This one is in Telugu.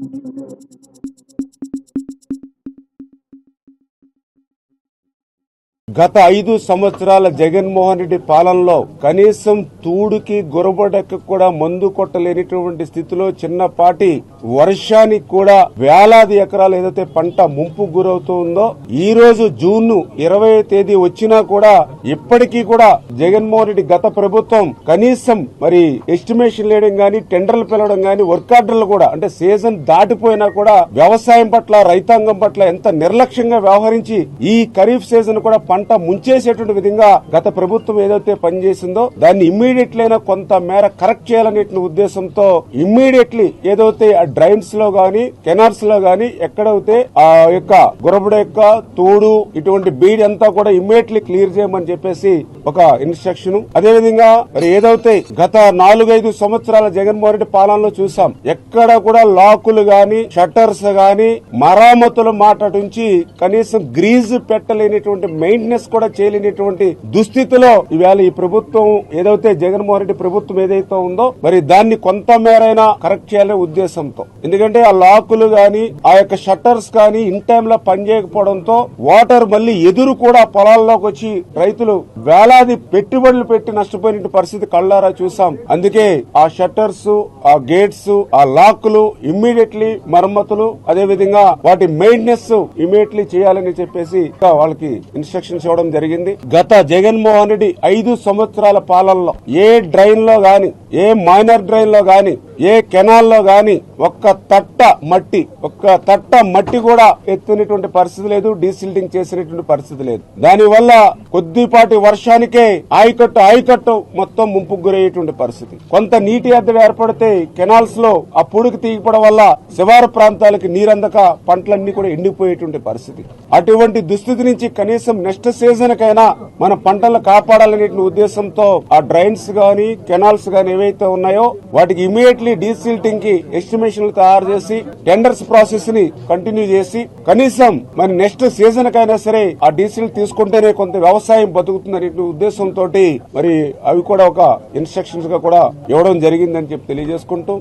thank you గత ఐదు సంవత్సరాల జగన్మోహన్ రెడ్డి పాలనలో కనీసం తూడుకి గురబడక కూడా మందు కొట్టలేనిటువంటి స్థితిలో చిన్నపాటి వర్షానికి కూడా వేలాది ఎకరాలు ఏదైతే పంట ముంపు గురవుతుందో ఈ రోజు జూన్ ఇరవై తేదీ వచ్చినా కూడా ఇప్పటికీ కూడా జగన్మోహన్ రెడ్డి గత ప్రభుత్వం కనీసం మరి ఎస్టిమేషన్ లేయడం గాని టెండర్లు పిలవడం గాని వర్క్ ఆర్డర్లు కూడా అంటే సీజన్ దాటిపోయినా కూడా వ్యవసాయం పట్ల రైతాంగం పట్ల ఎంత నిర్లక్ష్యంగా వ్యవహరించి ఈ ఖరీఫ్ సీజన్ కూడా పంట ముంచేసేటువంటి విధంగా గత ప్రభుత్వం ఏదైతే పనిచేసిందో దాన్ని ఇమ్మీడియట్లీ కొంత మేర కరెక్ట్ చేయాలనే ఉద్దేశంతో ఇమ్మీడియట్లీ ఏదైతే ఆ డ్రైన్స్లో గాని కెనాల్స్లో గాని ఎక్కడైతే ఆ యొక్క గురబుడ యొక్క తోడు ఇటువంటి బీడ్ అంతా కూడా ఇమ్మీడియట్లీ క్లియర్ చేయమని చెప్పేసి ఒక ఇన్స్ట్రక్షన్ అదే విధంగా మరి ఏదైతే గత నాలుగైదు సంవత్సరాల జగన్మోహన్ రెడ్డి పాలనలో చూసాం ఎక్కడ కూడా లాకులు గాని షట్టర్స్ గాని మరామతులు మాట నుంచి కనీసం గ్రీజ్ పెట్టలేనిటువంటి మెయింటెనెన్స్ కూడా చేయలేనిటువంటి దుస్థితిలో ఇవాళ ఈ ప్రభుత్వం ఏదైతే జగన్మోహన్ రెడ్డి ప్రభుత్వం ఏదైతే ఉందో మరి దాన్ని కొంత మేరైనా కరెక్ట్ చేయాలనే ఉద్దేశంతో. ఎందుకంటే ఆ లాకులు గాని ఆ యొక్క షట్టర్స్ కానీ ఇన్ టైమ్లో పనిచేయకపోవడంతో వాటర్ మళ్ళీ ఎదురు కూడా పొలాల్లోకి వచ్చి రైతులు వేలాది పెట్టుబడులు పెట్టి నష్టపోయిన పరిస్థితి కళ్ళారా చూసాం. అందుకే ఆ షట్టర్స్ ఆ గేట్స్ ఆ లాకులు ఇమ్మీడియట్లీ మరమ్మతులు అదే విధంగా వాటి మెయింటెనెన్స్ ఇమ్మీడియట్లీ చేయాలని చెప్పేసి వాళ్ళకి ఇన్స్ట్రక్షన్ ఇన్స్ట్రక్షన్స్ ఇవ్వడం జరిగింది. గత జగన్మోహన్ రెడ్డి ఐదు సంవత్సరాల పాలనలో ఏ డ్రైన్లో గాని ఏ మైనర్ డ్రైన్లో గాని ఏ కెనాల్లో కానీ గాని ఒక్క తట్ట మట్టి ఒక్క తట్ట మట్టి కూడా ఎత్తునటువంటి పరిస్థితి లేదు డీసిల్టింగ్ చేసినటువంటి పరిస్థితి లేదు. దానివల్ల కొద్దిపాటి వర్షానికే ఆయకట్టు ఆయకట్టు మొత్తం ముంపుకు గురయ్యేటువంటి పరిస్థితి. కొంత నీటి ఎద్దడి ఏర్పడితే కెనాల్స్లో ఆ పొడుగు తీగిపోవడం వల్ల శివారు ప్రాంతాలకి నీరందక పంటలన్నీ కూడా ఎండిపోయేటువంటి పరిస్థితి. అటువంటి దుస్థితి నుంచి కనీసం నెక్స్ట్ సీజన్ కైనా మన పంటలు కాపాడాలనే ఉద్దేశంతో ఆ డ్రైన్స్ గాని కెనాల్స్ గాని ఏవైతే ఉన్నాయో వాటికి ఇమీడియట్లీ డీసిల్టింగ్కి ఎస్టిమేషన్లు తయారు చేసి టెండర్స్ ప్రాసెస్ని కంటిన్యూ చేసి కనీసం మరి నెక్స్ట్ సీజన్ కైనా సరే ఆ డీసిల్ తీసుకుంటేనే కొంత వ్యవసాయం బతుకుతుందనే ఉద్దేశంతో మరి అవి కూడా ఒక ఇన్స్ట్రక్షన్స్గా కూడా ఇవ్వడం జరిగిందని చెప్పి తెలియజేసుకుంటూ